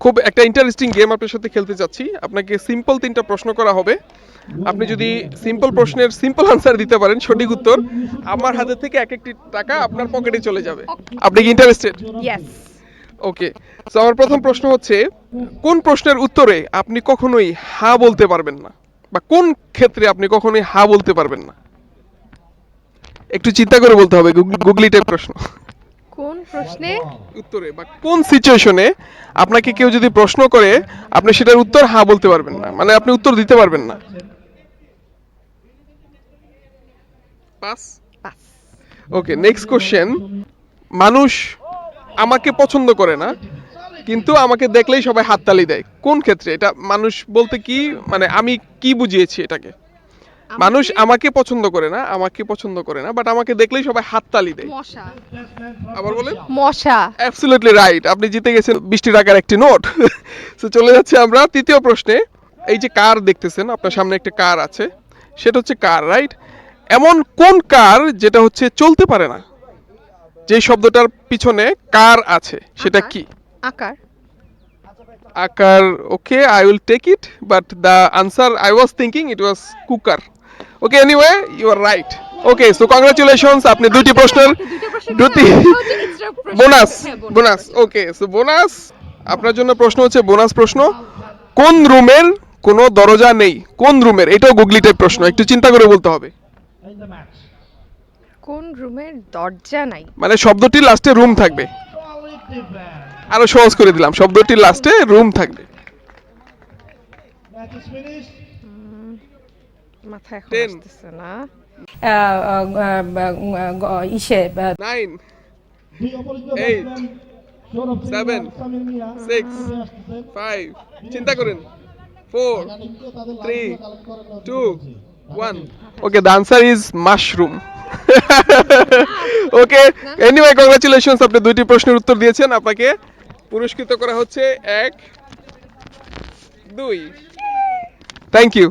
খুব একটা interesting game আপনার সাথে খেলতে চাচ্ছি। আপনাকে সিম্পল তিনটা প্রশ্ন করা হবে। আপনি যদি সিম্পল প্রশ্নের সিম্পল আনসার দিতে পারেন সঠিক উত্তর আমার হাতে থেকে এক একটি টাকা আপনার পকেটে চলে যাবে। আপনি কি ইন্টারেস্টেড ওকে তো আমার প্রথম প্রশ্ন হচ্ছে কোন প্রশ্নের উত্তরে আপনি কখনোই হা বলতে পারবেন না? বা কোন ক্ষেত্রে আপনি কখনোই হা বলতে পারবেন না? একটু চিন্তা করে বলতে হবে গুগলি- টাইপ প্রশ্ন। প্রশ্নে? উত্তরে বা কোন সিচুয়েশনে আপনাকে কেউ যদি প্রশ্ন করে আপনি সেটার উত্তর হ্যাঁ বলতে পারবেন না মানে আপনি উত্তর দিতে পারবেন না। পাস ওকে নেক্সট কোশ্চেন মানুষ আমাকে পছন্দ করে না কিন্তু আমাকে দেখলেই সবাই হাততালি দেয়। কোন ক্ষেত্রে? এটা মানুষ বলতে কি মানে আমি কি বুঝিয়েছি এটাকে? মানুষ আমাকে পছন্দ করে না আমাকে পছন্দ করে না বাট আমাকে দেখলেই সবাই হাততালি দেয়। মশা। আবার বলেন? মশা। অ্যাবসলিউটলি রাইট আপনি জিতে গেছেন বিশটি টাকার একটি নোট। তো চলে যাচ্ছে আমরা তৃতীয় প্রশ্নে। এই যে কার দেখতেছেন আপনার সামনে একটা কার আছে সেটা হচ্ছে কার রাইট এমন কোন কার যেটা হচ্ছে চলতে পারে না? যে শব্দটার পিছনে কার আছে সেটা কি? আকার। আকার okay I will take it but the answer I was thinking it was cooker okay anyway you are right okay so congratulations আপনি দুটি প্রশ্নের দুটি bonus bonus okay so bonus আপনার জন্য প্রশ্ন হচ্ছে বোনাস প্রশ্ন কোন রুমের কোনো দরজা নেই? কোন রুমের? এটাও গুগলি টাইপ প্রশ্ন একটু চিন্তা করে বলতে হবে। কোন রুমের দরজা নাই? মানে শব্দটির লাস্টে রুম থাকবে। আরও সহজ করে দিলাম শব্দটির লাস্টে রুম থাকবে। মাথায় এখন Ten. আসতেছে না। ইসে nine eight seven six five চিন্তা করেন। Four three two one okay the answer is mushroom okay anyway congratulations আপনি দুইটি প্রশ্নের উত্তর দিয়েছেন। আপনাকে পুরস্কৃত করা হচ্ছে এক দুই। Thank you